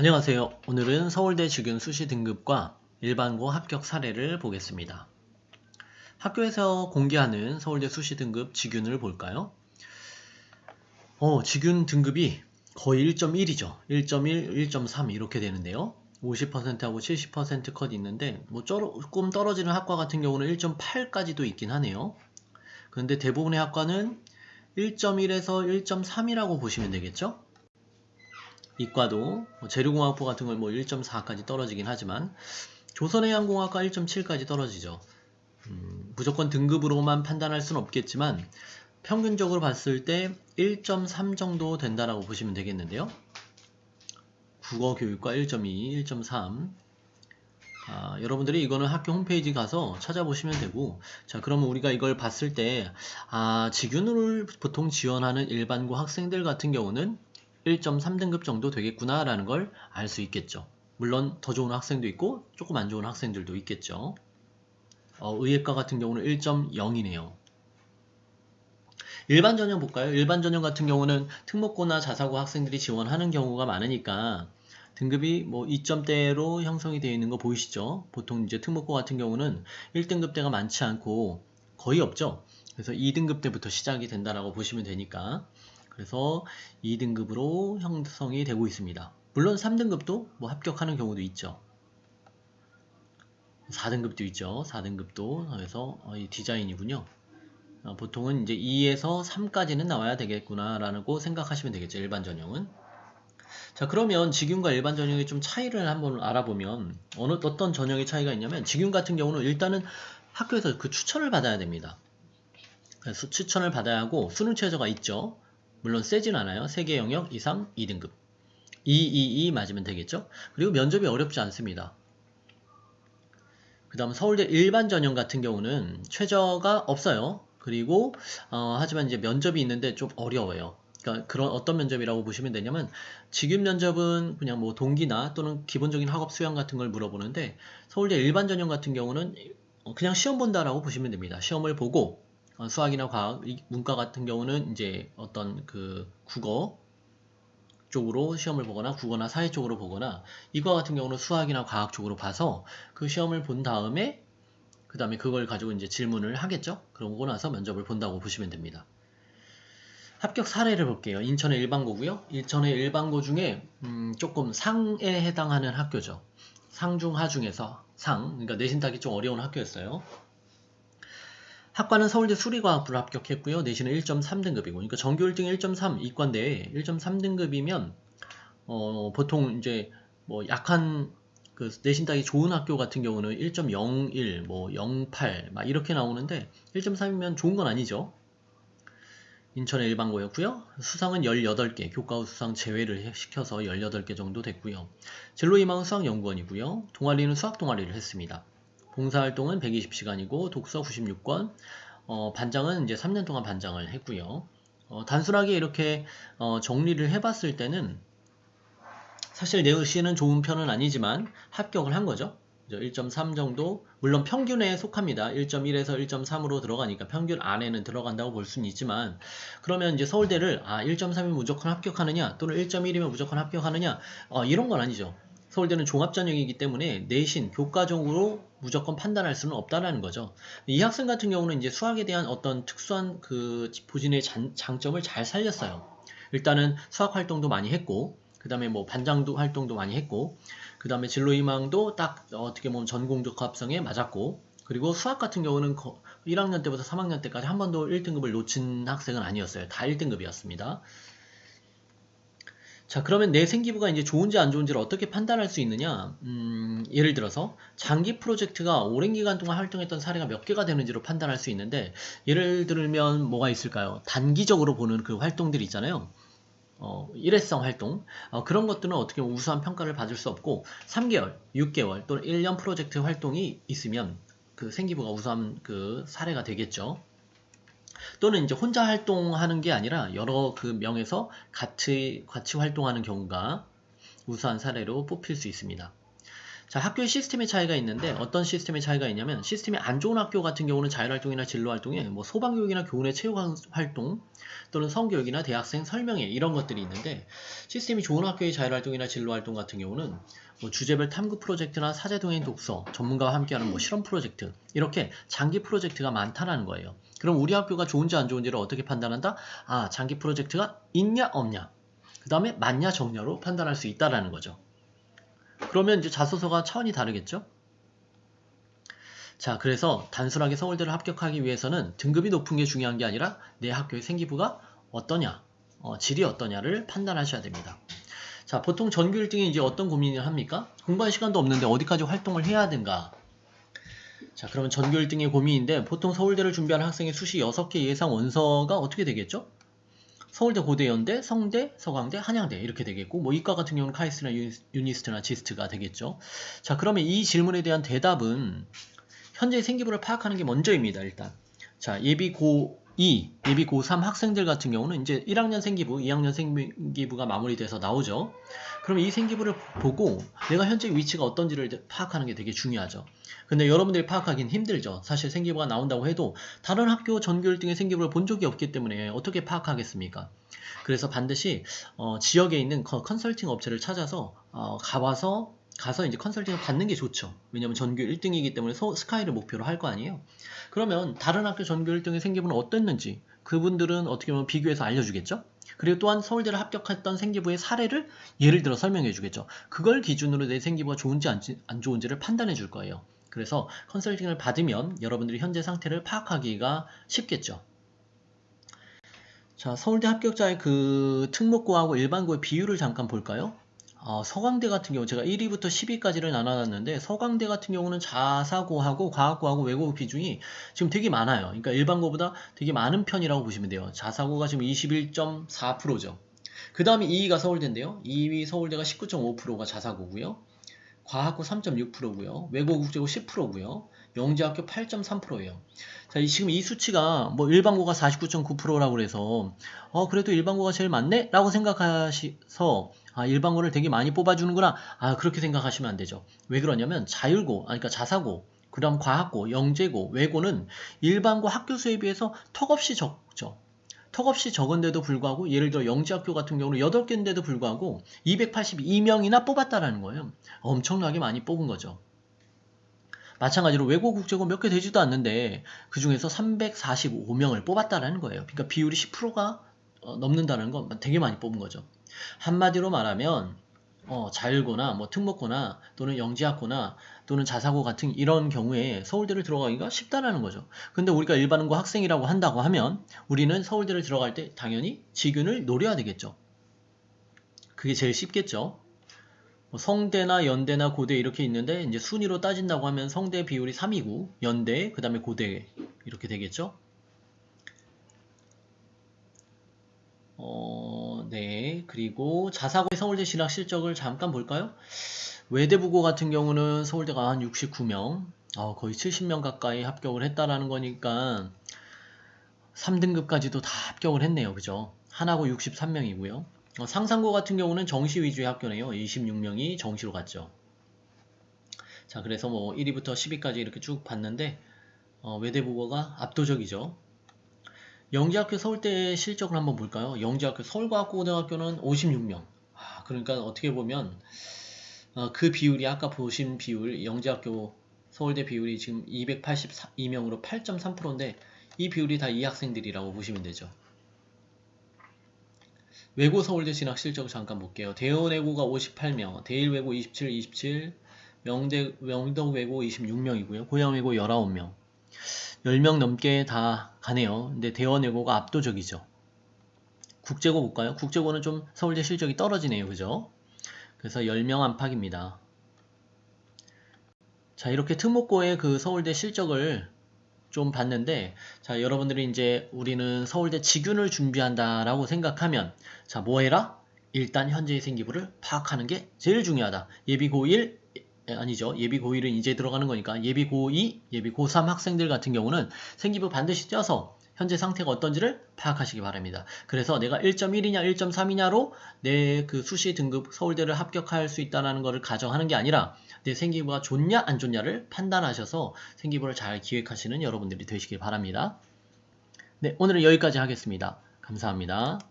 안녕하세요. 오늘은 서울대 직윤 수시 등급과 일반고 합격 사례를 보겠습니다. 학교에서 공개하는 서울대 수시 등급 직윤을 볼까요? 어, 직윤 등급이 거의 1.1이죠. 1.1, 1.3 이렇게 되는데요. 50%하고 70%컷 있는데 뭐 조금 떨어지는 학과 같은 경우는 1.8까지도 있긴 하네요. 그런데 대부분의 학과는 1.1에서 1.3이라고 보시면 되겠죠? 이과도 뭐 재료공학부 같은 걸 뭐 1.4까지 떨어지긴 하지만 조선해양공학과 1.7까지 떨어지죠. 음, 무조건 등급으로만 판단할 수는 없겠지만 평균적으로 봤을 때 1.3 정도 된다라고 보시면 되겠는데요. 국어 교육과 1.2, 1.3. 아, 여러분들이 이거는 학교 홈페이지 가서 찾아보시면 되고, 자, 그러면 우리가 이걸 봤을 때, 아, 직윤을 보통 지원하는 일반고 학생들 같은 경우는 1.3등급 정도 되겠구나라는 걸 알 수 있겠죠. 물론 더 좋은 학생도 있고 조금 안 좋은 학생들도 있겠죠. 어, 의예과 같은 경우는 1.0이네요. 일반 전형 볼까요? 일반 전형 같은 경우는 특목고나 자사고 학생들이 지원하는 경우가 많으니까 등급이 뭐 2점대로 형성이 되어 있는 거 보이시죠? 보통 이제 특목고 같은 경우는 1등급대가 많지 않고 거의 없죠. 그래서 2등급 때부터 시작이 된다라고 보시면 되니까 그래서 2등급으로 형성이 되고 있습니다. 물론 3등급도 뭐 합격하는 경우도 있죠. 4등급도 있죠. 4등급도 그래서 어, 이 디자인이군요. 어, 보통은 이제 2에서 3까지는 나와야 되겠구나라고 생각하시면 되겠죠. 일반 전형은. 자 그러면 직윤과 일반 전형의 좀 차이를 한번 알아보면 어느 어떤 전형의 차이가 있냐면 직윤 같은 경우는 일단은 학교에서 그 추천을 받아야 됩니다. 그래서 추천을 받아야 하고 수능 최저가 있죠. 물론 세진 않아요. 세개 영역 이상 2등급. 2, 2, 2 맞으면 되겠죠? 그리고 면접이 어렵지 않습니다. 그 다음 서울대 일반 전형 같은 경우는 최저가 없어요. 그리고 어, 하지만 이제 면접이 있는데 좀 어려워요. 그러니까 그런 어떤 면접이라고 보시면 되냐면 직윤 면접은 그냥 뭐 동기나 또는 기본적인 학업 수양 같은 걸 물어보는데 서울대 일반 전형 같은 경우는 그냥 시험 본다라고 보시면 됩니다. 시험을 보고 어, 수학이나 과학, 문과 같은 경우는 이제 어떤 그 국어 쪽으로 시험을 보거나 국어나 사회 쪽으로 보거나 이거 같은 경우는 수학이나 과학 쪽으로 봐서 그 시험을 본 다음에 그 다음에 그걸 가지고 이제 질문을 하겠죠. 그러고 나서 면접을 본다고 보시면 됩니다. 합격 사례를 볼게요. 인천의 일반고고요. 인천의 일반고 중에 음 조금 상에 해당하는 학교죠. 상중 하 중에서 상, 그러니까 내신 따기 좀 어려운 학교였어요. 학과는 서울대 수리과학부를 합격했고요. 내신은 1.3등급이고, 그러니까 전교 1등 1.3 이과인데 1.3등급이면 어, 보통 이제 뭐 약한 그 내신 따기 좋은 학교 같은 경우는 1.01, 뭐 08, 막 이렇게 나오는데 1.3이면 좋은 건 아니죠. 인천의 일반고였고요. 수상은 18개, 교과후 수상 제외를 시켜서 18개 정도 됐고요. 진로 희망은 수학연구원이고요. 동아리는 수학 동아리를 했습니다. 봉사활동은 120시간이고 독서 96권, 어, 반장은 이제 3년 동안 반장을 했고요. 어, 단순하게 이렇게 어, 정리를 해봤을 때는 사실 내신은 좋은 편은 아니지만 합격을 한 거죠. 1.3 정도 물론 평균에 속합니다. 1.1에서 1.3으로 들어가니까 평균 안에는 들어간다고 볼 수는 있지만 그러면 이제 서울대를 아 1.3이면 무조건 합격하느냐 또는 1.1이면 무조건 합격하느냐 어, 이런 건 아니죠. 서울대는 종합전형이기 때문에 내신, 교과적으로 무조건 판단할 수는 없다라는 거죠. 이 학생 같은 경우는 이제 수학에 대한 어떤 특수한 그 본인의 장점을 잘 살렸어요. 일단은 수학 활동도 많이 했고, 그 다음에 뭐 반장도 활동도 많이 했고, 그 다음에 진로 희망도 딱 어떻게 보면 전공적 합성에 맞았고, 그리고 수학 같은 경우는 1학년 때부터 3학년 때까지 한 번도 1등급을 놓친 학생은 아니었어요. 다 1등급이었습니다. 자, 그러면 내 생기부가 이제 좋은지 안 좋은지를 어떻게 판단할 수 있느냐? 음, 예를 들어서 장기 프로젝트가 오랜 기간 동안 활동했던 사례가 몇 개가 되는지로 판단할 수 있는데, 예를 들면 뭐가 있을까요? 단기적으로 보는 그 활동들이 있잖아요. 어, 일회성 활동. 어, 그런 것들은 어떻게 우수한 평가를 받을 수 없고, 3개월, 6개월 또는 1년 프로젝트 활동이 있으면 그 생기부가 우수한 그 사례가 되겠죠. 또는 이제 혼자 활동하는 게 아니라 여러 그 명에서 같이 같이 활동하는 경우가 우수한 사례로 뽑힐 수 있습니다. 자, 학교의 시스템의 차이가 있는데 어떤 시스템의 차이가 있냐면 시스템이 안 좋은 학교 같은 경우는 자율활동이나 진로활동에 뭐 소방교육이나 교내 체육활동 또는 성교육이나 대학생 설명회 이런 것들이 있는데 시스템이 좋은 학교의 자율활동이나 진로활동 같은 경우는 뭐 주제별 탐구 프로젝트나 사제동행 독서, 전문가와 함께하는 뭐 실험 프로젝트 이렇게 장기 프로젝트가 많다라는 거예요. 그럼 우리 학교가 좋은지 안 좋은지를 어떻게 판단한다? 아, 장기 프로젝트가 있냐 없냐. 그 다음에 맞냐 적냐로 판단할 수 있다라는 거죠. 그러면 이제 자소서가 차원이 다르겠죠? 자, 그래서 단순하게 서울대를 합격하기 위해서는 등급이 높은 게 중요한 게 아니라 내 학교의 생기부가 어떠냐, 어, 질이 어떠냐를 판단하셔야 됩니다. 자, 보통 전교 1등이 이제 어떤 고민을 합니까? 공부할 시간도 없는데 어디까지 활동을 해야 하든가. 자, 그러면 전교 1등의 고민인데 보통 서울대를 준비하는 학생의 수시 6개 예상 원서가 어떻게 되겠죠? 서울대, 고대, 연대, 성대, 서강대, 한양대 이렇게 되겠고 뭐 이과 같은 경우는 카이스트나 유니스트나 지스트가 되겠죠. 자, 그러면 이 질문에 대한 대답은 현재 생기부를 파악하는 게 먼저입니다. 일단. 자, 예비 고 2, 예비 고3 학생들 같은 경우는 이제 1학년 생기부, 2학년 생기부가 마무리돼서 나오죠. 그럼 이 생기부를 보고 내가 현재 위치가 어떤지를 파악하는 게 되게 중요하죠. 근데 여러분들이 파악하기는 힘들죠. 사실 생기부가 나온다고 해도 다른 학교 전교 1등의 생기부를 본 적이 없기 때문에 어떻게 파악하겠습니까? 그래서 반드시 어, 지역에 있는 컨설팅 업체를 찾아서 어, 가봐서 가서 이제 컨설팅을 받는 게 좋죠. 왜냐면 전교 1등이기 때문에 소, 스카이를 목표로 할 거 아니에요. 그러면 다른 학교 전교 1등의 생기부는 어땠는지 그분들은 어떻게 보면 비교해서 알려주겠죠. 그리고 또한 서울대를 합격했던 생기부의 사례를 예를 들어 설명해 주겠죠. 그걸 기준으로 내 생기부가 좋은지 안, 안 좋은지를 판단해 줄 거예요. 그래서 컨설팅을 받으면 여러분들이 현재 상태를 파악하기가 쉽겠죠. 자, 서울대 합격자의 그 특목고하고 일반고의 비율을 잠깐 볼까요? 어, 서강대 같은 경우 제가 1위부터 10위까지를 나눠놨는데 서강대 같은 경우는 자사고하고 과학고하고 외국어 비중이 지금 되게 많아요. 그러니까 일반고보다 되게 많은 편이라고 보시면 돼요. 자사고가 지금 21.4%죠. 그 다음에 2위가 서울대인데요. 2위 서울대가 19.5%가 자사고고요. 과학고 3.6%고요. 외국어 국제고 10%고요. 영재학교 8.3%예요. 자, 지금 이 수치가 뭐 일반고가 49.9%라고 그래서 어 그래도 일반고가 제일 많네? 라고 생각하셔서 아, 일반고를 되게 많이 뽑아주는구나. 아, 그렇게 생각하시면 안 되죠. 왜 그러냐면 자율고, 아, 그러니까 자사고, 그 다음 과학고, 영재고, 외고는 일반고 학교 수에 비해서 턱없이 적죠. 턱없이 적은데도 불구하고 예를 들어 영재학교 같은 경우는 8개인데도 불구하고 282명이나 뽑았다라는 거예요. 엄청나게 많이 뽑은 거죠. 마찬가지로 외고 국제고 몇 개 되지도 않는데 그 중에서 345명을 뽑았다라는 거예요. 그러니까 비율이 10%가 어, 넘는다는 건 되게 많이 뽑은 거죠. 한마디로 말하면 어, 자율고나 뭐 특목고나 또는 영지학고나 또는 자사고 같은 이런 경우에 서울대를 들어가기가 쉽다라는 거죠. 근데 우리가 일반고 학생이라고 한다고 하면 우리는 서울대를 들어갈 때 당연히 지균을 노려야 되겠죠. 그게 제일 쉽겠죠. 뭐 성대나 연대나 고대 이렇게 있는데 이제 순위로 따진다고 하면 성대 비율이 3이고 연대 그다음에 고대 이렇게 되겠죠. 어, 네. 그리고 자사고의 서울대 진학 실적을 잠깐 볼까요? 외대부고 같은 경우는 서울대가 한 69명, 어, 거의 70명 가까이 합격을 했다라는 거니까 3등급까지도 다 합격을 했네요. 그죠? 하나고 63명이고요. 어, 상상고 같은 경우는 정시 위주의 학교네요. 26명이 정시로 갔죠. 자, 그래서 뭐 1위부터 10위까지 이렇게 쭉 봤는데 어, 외대부고가 압도적이죠. 영재학교 서울대 실적을 한번 볼까요? 영재학교 서울과학고등학교는 56명. 아, 그러니까 어떻게 보면 어, 그 비율이 아까 보신 비율 영재학교 서울대 비율이 지금 282명으로 8.3%인데 이 비율이 다 이 학생들이라고 보시면 되죠. 외고 서울대 진학 실적 잠깐 볼게요. 대원외고가 58명, 대일외고 27, 27, 명대, 명덕외고 26명이고요. 고양외고 19명. 10명 넘게 다 가네요. 근데 대원외고가 압도적이죠. 국제고 볼까요? 국제고는 좀 서울대 실적이 떨어지네요. 그죠? 그래서 10명 안팎입니다. 자, 이렇게 특목고의 그 서울대 실적을 좀 봤는데, 자, 여러분들이 이제 우리는 서울대 직윤을 준비한다라고 생각하면, 자, 뭐 해라? 일단 현재의 생기부를 파악하는 게 제일 중요하다. 예비 고1, 예, 아니죠. 예비 고1은 이제 들어가는 거니까 예비 고2, 예비 고3 학생들 같은 경우는 생기부 반드시 떼서 현재 상태가 어떤지를 파악하시기 바랍니다. 그래서 내가 1.1이냐 1.3이냐로 내 그 수시 등급 서울대를 합격할 수 있다는 것을 가정하는 게 아니라 내 생기부가 좋냐 안 좋냐를 판단하셔서 생기부를 잘 기획하시는 여러분들이 되시길 바랍니다. 네, 오늘은 여기까지 하겠습니다. 감사합니다.